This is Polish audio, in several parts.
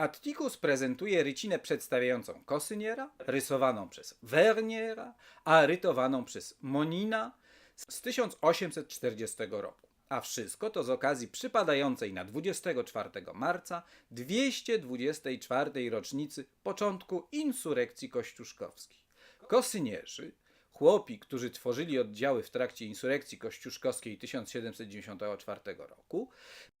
Atticus prezentuje rycinę przedstawiającą Kosyniera, rysowaną przez Verniera, a rytowaną przez Monina z 1840 roku. A wszystko to z okazji przypadającej na 24 marca 224 rocznicy początku insurekcji kościuszkowskiej. Kosynierzy, chłopi, którzy tworzyli oddziały w trakcie insurekcji kościuszkowskiej 1794 roku,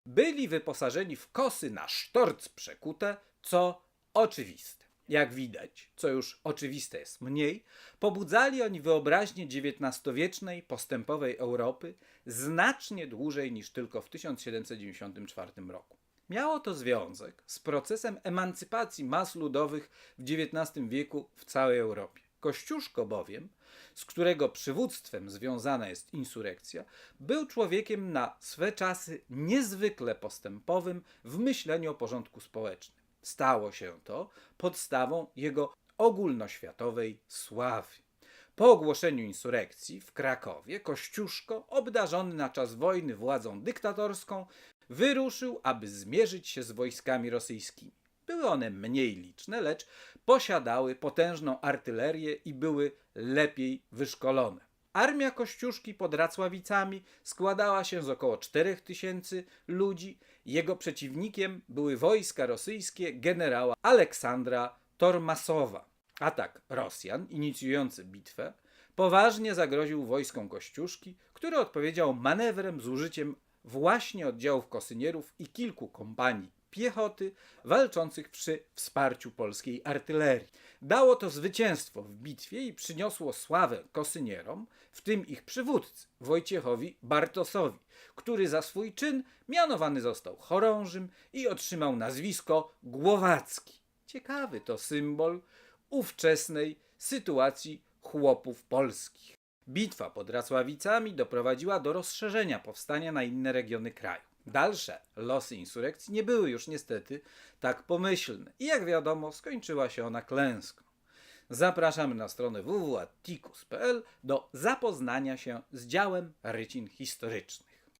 byli wyposażeni w kosy na sztorc przekute, co oczywiste. Jak widać, co już oczywiste jest mniej, pobudzali oni wyobraźnię XIX-wiecznej postępowej Europy znacznie dłużej niż tylko w 1794 roku. Miało to związek z procesem emancypacji mas ludowych w XIX wieku w całej Europie. Kościuszko bowiem, z którego przywództwem związana jest insurekcja, był człowiekiem na swe czasy niezwykle postępowym w myśleniu o porządku społecznym. Stało się to podstawą jego ogólnoświatowej sławy. Po ogłoszeniu insurekcji w Krakowie Kościuszko, obdarzony na czas wojny władzą dyktatorską, wyruszył, aby zmierzyć się z wojskami rosyjskimi. Były one mniej liczne, lecz posiadały potężną artylerię i były lepiej wyszkolone. Armia Kościuszki pod Racławicami składała się z około 4000 ludzi. Jego przeciwnikiem były wojska rosyjskie generała Aleksandra Tormasowa. Atak Rosjan, inicjujący bitwę, poważnie zagroził wojskom Kościuszki, który odpowiedział manewrem z użyciem właśnie oddziałów kosynierów i kilku kompanii piechoty walczących przy wsparciu polskiej artylerii. Dało to zwycięstwo w bitwie i przyniosło sławę kosynierom, w tym ich przywódcy Wojciechowi Bartosowi, który za swój czyn mianowany został chorążym i otrzymał nazwisko Głowacki. Ciekawy to symbol ówczesnej sytuacji chłopów polskich. Bitwa pod Racławicami doprowadziła do rozszerzenia powstania na inne regiony kraju. Dalsze losy insurekcji nie były już niestety tak pomyślne i jak wiadomo skończyła się ona klęską. Zapraszamy na stronę www.atticus.pl do zapoznania się z działem rycin historycznych.